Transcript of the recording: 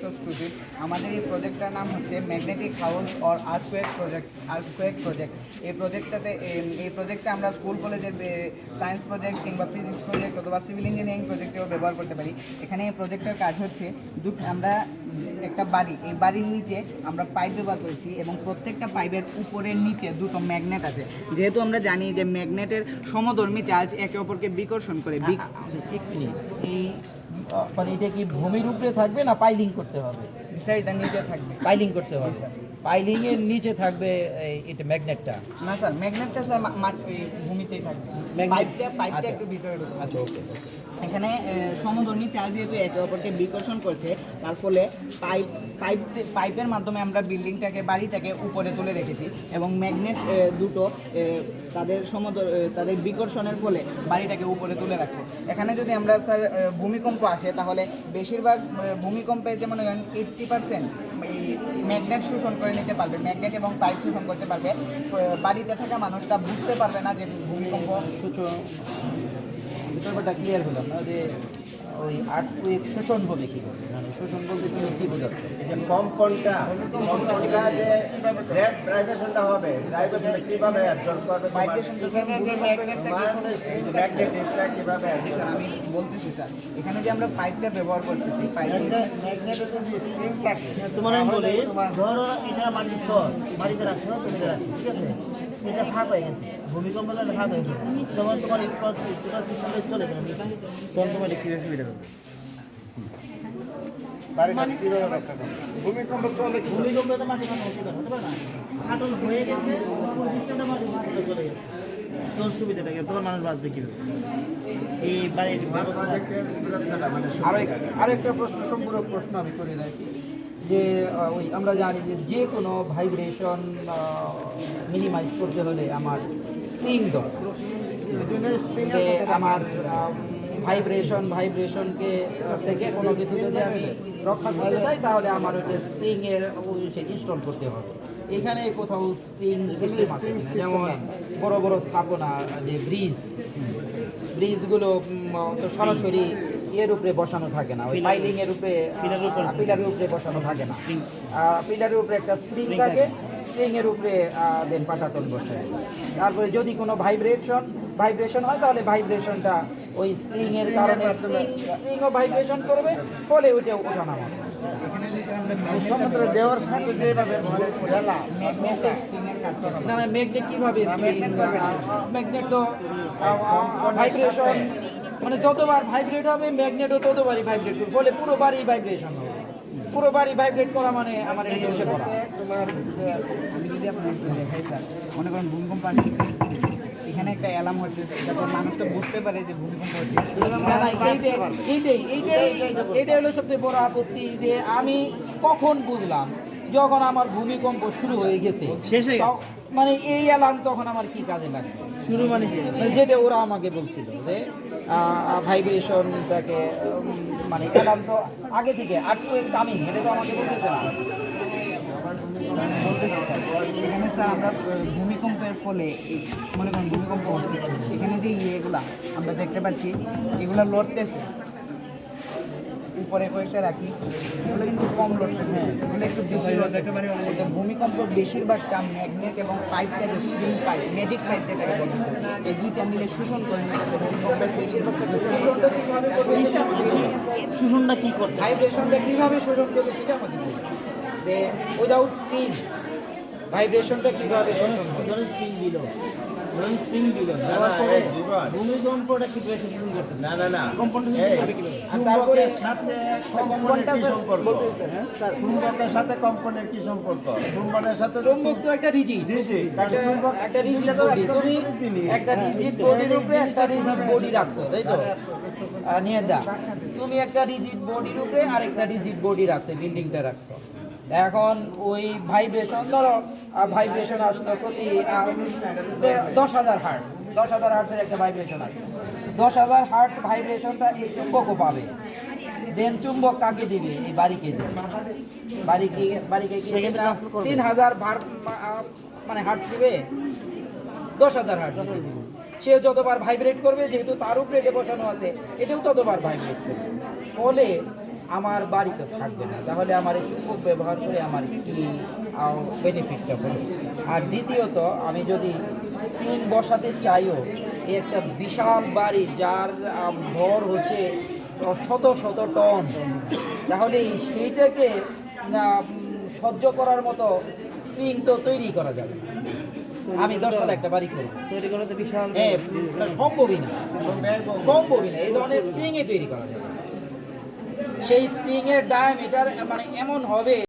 Thanks of student আমাদের এই প্রজেক্টটার নাম হচ্ছে magnetic house or earthquake project earthquake project এই প্রজেক্টটাতে এই প্রজেক্টটা আমরা স্কুল কলেজের সায়েন্স প্রজেক্ট কিংবা ফিজিক্স প্রজেক্ট অথবা সিভিল ইঞ্জিনিয়ারিং প্রজেক্টেও ব্যবহার করতে পারি। এখানে এই প্রজেক্টের কাজ হচ্ছে আমরা একটা বাড়ি, এই বাড়ির নিচে আমরা পাইপ ব্যবহার করেছি এবং প্রত্যেকটা পাইপের উপরের নিচে দুটো ম্যাগনেট আছে। যেহেতু আমরা জানি যে ম্যাগনেটের সমধর্মী চার্জ একে অপরকে বিকর্ষণ করে এই মানে এটা কি ভূমির উপরে থাকবে না পাইলিং করতে হবে? বিষয়টা নিচে থাকবে। পাইলিং করতে হবে। পাইলিং এর নিচে থাকবে এটা ম্যাগনেটটা? না স্যার ম্যাগনেটটা স্যার ভূমিতেই থাকবে। ম্যাগনেটটা পাইপটা পাইপটা আচ্ছা। একটু ভিতরে আচ্ছা ওকে। এখানে সমধর্মী চার্জ যেহেতু একে অপরকে বিকর্ষণ করছে তার ফলে পাইপ পাইপ পাইপের মাধ্যমে আমরা বিল্ডিংটাকে বাড়িটাকে উপরে তুলে রেখেছি এবং ম্যাগনেট দুটো তাদের সমদর তাদের বিকর্ষণের ফলে বাড়িটাকে উপরে তুলে রাখছে। এখানে যদি আমরা স্যার ভূমিকম্প আসে তাহলে বেশিরভাগ আহ, ভূমিকম্পে যেমন এইট্টি পার্সেন্ট এই ম্যাগনেট শোষণ করে নিতে পারবে ম্যাগনেট এবং পাইপ শোষণ করতে পারবে। বাড়িতে থাকা মানুষটা বুঝতে পারবে না যে ভূমিকম্প সূচো ব্যাপারটা ক্লিয়ার হলাম না যে ওই আর্ট শোষণ হবে কি করে মানে শোষণ বলতে তুমি কি বোঝাচ্ছ? যে কম্পনটা কম্পনটা যে রেড ভাইব্রেশনটা হবে? ভাইব্রেশনটা কীভাবে অ্যাবজর্ব করবে তোমার? কীভাবে আমি বলতেছি স্যার। এখানে যে আমরা পাইপটা ব্যবহার করতেছি পাইপ ম্যাগনেটের যদি স্প্রিং থাকে তোমার আমি বলি ধরো এটা মাটির স্তর। মাটিতে রাখছো তুমি রাখছো ঠিক আছে? এটা ফাঁক হয়ে গেছে। ভূমিকম্প এটা ফাঁক হয়ে গেছে। তখন তোমার টোটাল সিস্টেমটা চলে গেল তখন তোমার কীভাবে সুবিধা হবে? বাড়িটা কীভাবে ভূমিকম্প চলে কি? তো মাটি ফাঁকা হতে পারে না। ফাটল হয়ে গেছে পুরো সিস্টেমটা মাটি ফাটলে চলে গেছে। তখন সুবিধাটা কি? তখন মানুষ বাঁচবে কীভাবে? এই বাড়ির মানে আরও আরেকটা প্রশ্ন সম্পূর্ণ প্রশ্ন আমি করে রাখি। যে ওই আমরা জানি যে যে কোনো ভাইব্রেশন মিনিমাইজ করতে হলে আমার স্প্রিং দরকার। আমার ভাইব্রেশন ভাইব্রেশনকে থেকে কোনো কিছু যদি আমি রক্ষা করতে চাই তাহলে আমার ওইটা স্প্রিং এর ইনস্টল করতে হবে। এখানে কোথাও স্প্রিং সিস্টেম যেমন বড় বড় স্থাপনা যে ব্রিজ ব্রিজগুলো তো সরাসরি ইয়ের উপরে বসানো থাকে না ওই পাইলিং এর উপরে পিলারের উপরে বসানো থাকে না। পিলারের উপরে একটা স্প্রিং থাকে স্প্রিং এর উপরে দেন পাটাতন বসে। তারপরে যদি কোনো ভাইব্রেশন ভাইব্রেশন হয় তাহলে ভাইব্রেশনটা ওই স্প্রিং এর কারণে স্প্রিং স্প্রিংও ভাইব্রেশন করবে ফলে ওইটা ওঠানামা হবে। এখানে যে সমুদ্র দেওয়ার সাথে যেভাবে। না না ম্যাগনেট কীভাবে ম্যাগনেট তো ভাইব্রেশন মানে যতবার ভাইব্রেট হবে ম্যাগনেটও ততবারই ভাইব্রেট করবে। ফলে পুরো বাড়ি ভাইব্রেশন হবে। পুরো বাড়ি ভাইব্রেট করা মানে আমার এটা ধসে পড়া তোমার আমি যদি আপনার দেখাই স্যার মনে করেন ভূমিকম্প আসতেছে এখানে একটা অ্যালার্ম হচ্ছে যাতে মানুষটা বুঝতে পারে যে ভূমিকম্প হচ্ছে। এইটাই এইটাই এইটাই হলো সবচেয়ে বড় আপত্তি যে আমি কখন বুঝলাম যখন আমার ভূমিকম্প শুরু হয়ে গেছে। শেষ হয়ে গেছে। মানে এই অ্যালার্ম তখন আমার কি কাজে লাগবে? শুরু মানে মানে যেটা ওরা আমাকে বলছিল যে ভাইব্রেশনটাকে মানে এলাম তো আগে থেকে আর তো কামিং এটা তো আমাকে বলতে না। বলতেছি স্যার এখানে স্যার আমরা ভূমিকম্পের ফলে, মনে করেন ভূমিকম্প হচ্ছে, এখানে যে ইয়েগুলা আমরা দেখতে পাচ্ছি, এগুলা লড়তেছে। উপরে কয়েকটা রাখি এগুলো কিন্তু কম লড়তেছে এগুলো একটু বেশি ভূমিকম্প বেশিরভাগটা ম্যাগনেট এবং পাইপটা যে স্প্রিং পাইপ ম্যাজিক পাইপ যেটাকে বলতেছে এই দুইটা মিলে শোষণ করে নিতেছে ভূমিকম্পের বেশিরভাগটা শোষণটা কীভাবে করবে শোষণটা কি করতে ভাইব্রেশনটা কীভাবে শোষণ করবে সেটা আমাকে যে উইদাউট স্প্রিং ভাইব্রেশনটা কীভাবে শোষণ করবে? ধরেন দিল ধরেন স্প্রিং দিল দেওয়ার পরে এই জীবন। ভূমিকম্পটা কীভাবে শোষণ না না না কম্পনটা এই, হবে কীভাবে? আর তারপরে সাথে কম্পনের কি সম্পর্ক বলতেছে স্যার চুম্বকের সাথে কম্পনের কি সম্পর্ক চুম্বনের সাথে চুম্বক তো একটা রিজিড রিজিড, কারণ চুম্বক একটা রিজিড বডি তুমি একটা রিজিড বডির উপরে একটা রিজিড বডি রাখছো তাই তো আর নিয়ে দা তুমি একটা রিজিড বডির উপরে আর একটা রিজিড বডি রাখছো বিল্ডিংটা রাখছো এখন ওই ভাইব্রেশন ধরো ভাইব্রেশন আসলো প্রতি দশ হাজার হার্ট দশ হাজার হার্টসের একটা ভাইব্রেশন আসবে দশ হাজার হার্টস ভাইব্রেশনটা এই চুম্বকও পাবে। দেন চুম্বক কাকে দিবে? এই বাড়িকে দিবে। বাড়িকে বাড়িকে। তিন হাজার ভার মানে হার্টস দিবে? দশ হাজার হার্টস সে যতবার ভাইব্রেট করবে যেহেতু তার উপরে এটা বসানো আছে এটাও ততবার ভাইব্রেট করবে। ফলে আমার বাড়িতে থাকবে না। তাহলে আমার এই চুম্বক ব্যবহার করে আমার কি বেনিফিটটা হলো। আর দ্বিতীয়ত আমি যদি স্প্রিং বসাতে চাইও এই একটা বিশাল বাড়ি যার ভর হচ্ছে শত শত টন। তাহলে সেইটাকে না, সহ্য করার মতো স্প্রিং তো তৈরি করা যাবে। আমি দশতলা একটা বাড়ি করব। তৈরি করে তো বিশাল হ্যাঁ সম্ভবই না। সম্ভবই না। এই ধরনের স্প্রিংই তৈরি করা যাবে সেই স্প্রিংয়ের ডায়ামিটার মানে এমন হবে।